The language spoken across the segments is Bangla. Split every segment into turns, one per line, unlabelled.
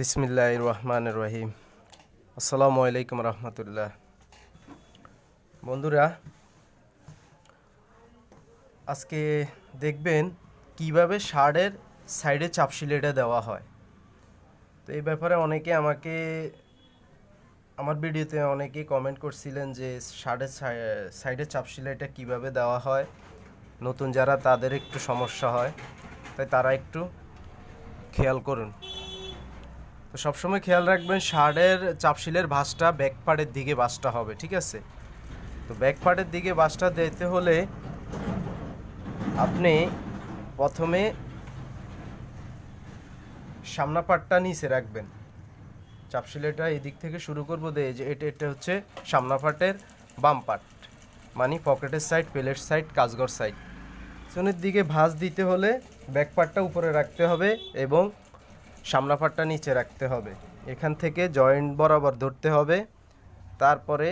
বিসমিল্লাহ রহমান রহিম। আসসালামু আলাইকুম রহমতুল্লাহ। বন্ধুরা, আজকে দেখবেন কীভাবে শার্টের সাইডে চাপশিলেটা দেওয়া হয়। তো এই ব্যাপারে অনেকে আমাকে, আমার ভিডিওতে অনেকে কমেন্ট করছিলেন যে শার্টের সাইডে চাপশিলাইটা কীভাবে দেওয়া হয়, নতুন যারা তাদের একটু সমস্যা হয়, তাই তারা একটু খেয়াল করুন। তো সবসময় খেয়াল রাখবেন শার্টের চাপশিলের ভাঁজটা ব্যাক পার্টের দিকে বাসটা হবে, ঠিক আছে? তো ব্যাক পার্টের দিকে বাসটা দিতে হলে আপনি প্রথমে সামনা পাটটা নিচে রাখবেন। চাপশিলেটা এদিক থেকে শুরু করব, দে যে এটা এটা হচ্ছে সামনা পাটের বাম পাট মানে পকেটের সাইড, পেলের সাইড কাজগর সাইড। পিছনের দিকে ভাঁজ দিতে হলে ব্যাক পার্টটা উপরে রাখতে হবে এবং পাটটা নিচে রাখতে হবে। এখান থেকে জয়েন্ট বরাবর ধরতে হবে। তারপরে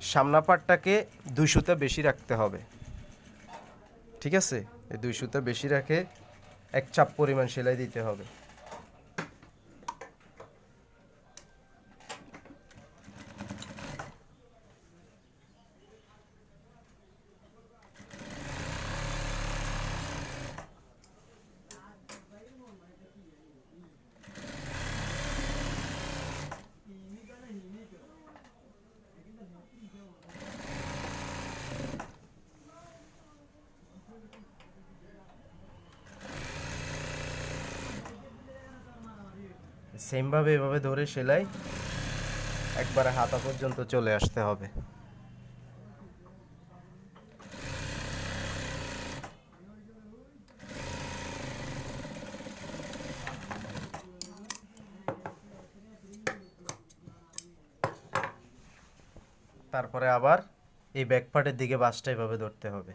সামনা পাটটাকে দুই সুতা বেশি রাখতে হবে। ঠিক আছে? এই দুই সুতা বেশি রাখে এক চাপ পরিমাণ সেলাই দিতে হবে। সেমভাবে এভাবে ধরে সেলাই একবারে হাতা পর্যন্ত চলে আসতে হবে। তারপরে আবার এই ব্যাক পার্টের দিকে বাসটা এভাবে ধরতে হবে।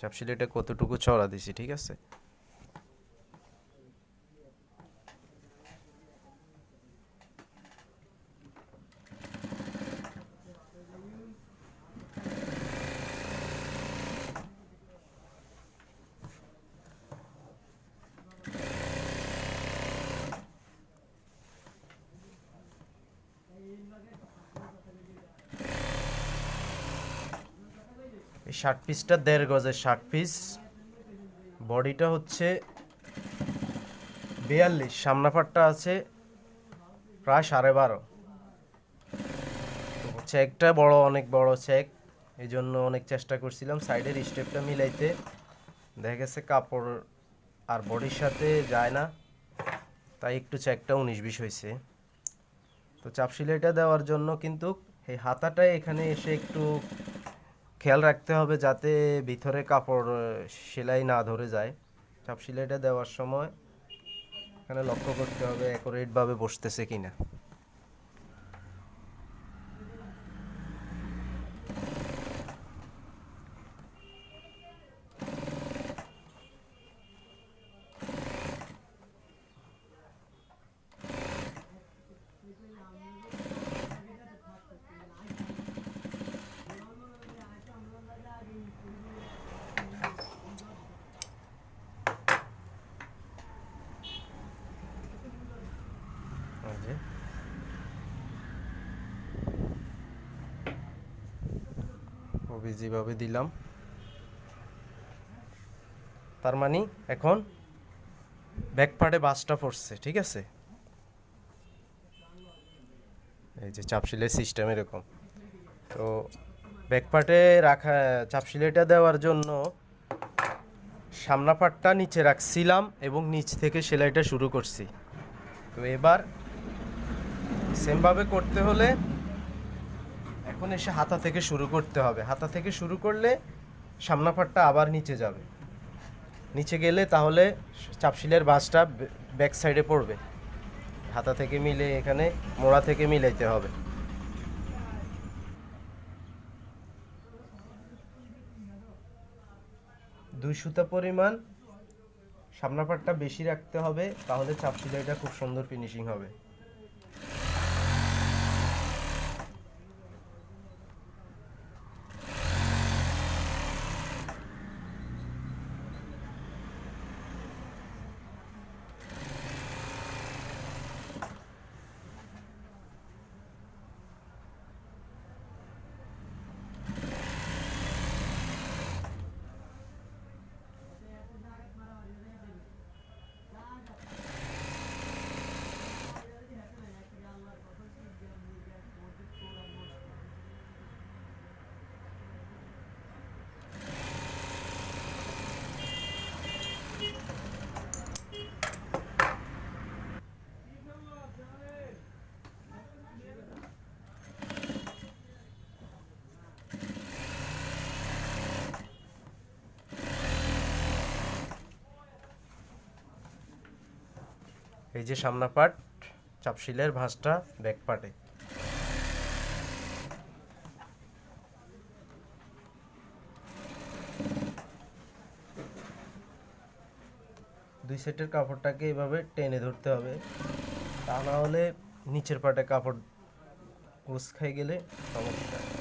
চাপশিলিটা কতটুকু চড়া দিছি, ঠিক আছে? এই শার্ট পিসটা দেড় গজের শার্ট পিস বডিটা হচ্ছে বিয়াল্লিশ সামনা পাটটা আছে প্রায় সাড়ে বারো। চেকটা বড়, অনেক বড় চেক। এই জন্য অনেক চেষ্টা করছিলাম সাইডের স্টেপটা মিলাইতে। দেখা গেছে কাপড় আর বডির সাথে যায় না, তাই একটু চেকটা উনিশ বিশ হয়েছে। তো চাপ সিলাইটা দেওয়ার জন্য কিন্তু এই হাতাটা এখানে এসে একটু খেয়াল রাখতে হবে যাতে ভিতরে কাপড় সেলাই না ধরে যায়। চাপ সেলাইটা দেওয়ার সময় এখানে লক্ষ্য করতে হবে অ্যাকুরেটভাবে বসতেছে কিনা এই যে। খুবই যেভাবে দিলাম। তার মানে এখন ব্যাক পার্টে বাসটা পড়ছে, ঠিক আছে? এই যে চাপশিলের সিস্টেম এরকম। তো ব্যাক পার্টে রাখা চাপশিলেটা দেওয়ার জন্য সামনা পাটটা নিচে রাখছিলাম এবং নিচ থেকে সেলাইটা শুরু করছি। তো এবার সেমভাবে করতে হলে এখন এসে হাতা থেকে শুরু করতে হবে। হাতা থেকে শুরু করলে সামনা পাটটা আবার নিচে যাবে। নিচে গেলে তাহলে চাপশিলের বাসটা ব্যাক সাইডে পড়বে। হাতা থেকে মিলে এখানে মোড়া থেকে মিলাইতে হবে। দুই সুতা পরিমাণ সামনা পাটটা বেশি রাখতে হবে, তাহলে চাপ সিলাইটা খুব সুন্দর ফিনিশিং হবে। এই যে সামনা পাট, চাপশিলের ভাঁজটা ব্যাক পাটে। দুই সেটের কাপড়টাকে এভাবে টেনে ধরতে হবে। তা না হলে নিচের পাটে কাপড় উস খাই গেলে সমস্যা।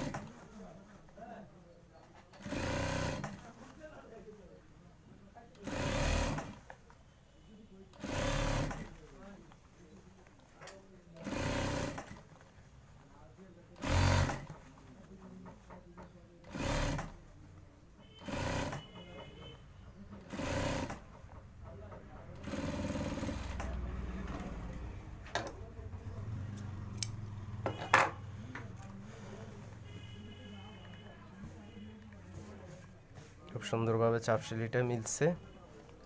সুন্দরভাবে চাপশিলিটা মিলছে।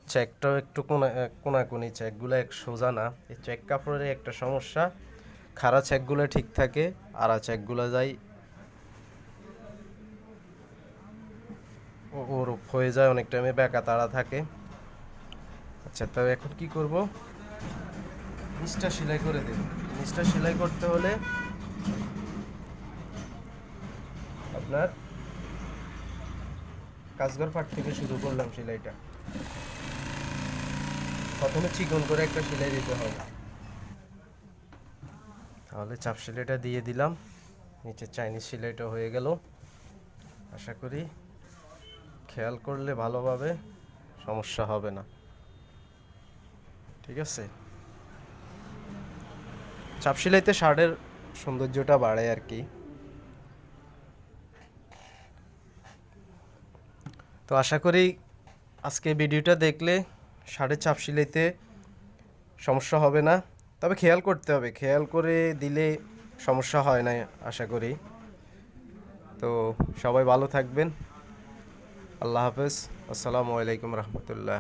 চেকটাও একটু কোনা কোনাকুনি চেকগুলো এক সোজা না। এই চেক কাপড়ের একটা সমস্যা। খাড়া চেকগুলো ঠিক থাকে, আড়া চেকগুলো ও- ওর হয়ে যায়, অনেক টাইমে বেকা তাড়া থাকে। আচ্ছা তবে এখন কি করব? নিচটা সেলাই করে দেব নিচটা সেলাই করতে হলে আপনার কাজগর পাট থেকে শুরু করলাম সেলাইটা। প্রথমে চিকন করে একটা সেলাই দিতে হবে। তাহলে চাপ সেলাইটা দিয়ে দিলাম। নিচে চাইনিজ সেলাইটা হয়ে গেল। আশা করি খেয়াল করলে ভালোভাবে সমস্যা হবে না। ঠিক আছে? চাপ সেলাইতে শার্টের সৌন্দর্যটা বাড়ে আর কি। তো আশা করি আজকে ভিডিওটা দেখলে সাড়ে চাপ সিলাইতে সমস্যা হবে না। তবে খেয়াল করতে হবে, খেয়াল করে দিলে সমস্যা হয় না, আশা করি। তো সবাই ভালো থাকবেন। আল্লাহ হাফেজ। আসসালামু আলাইকুম রহমতুল্লাহ।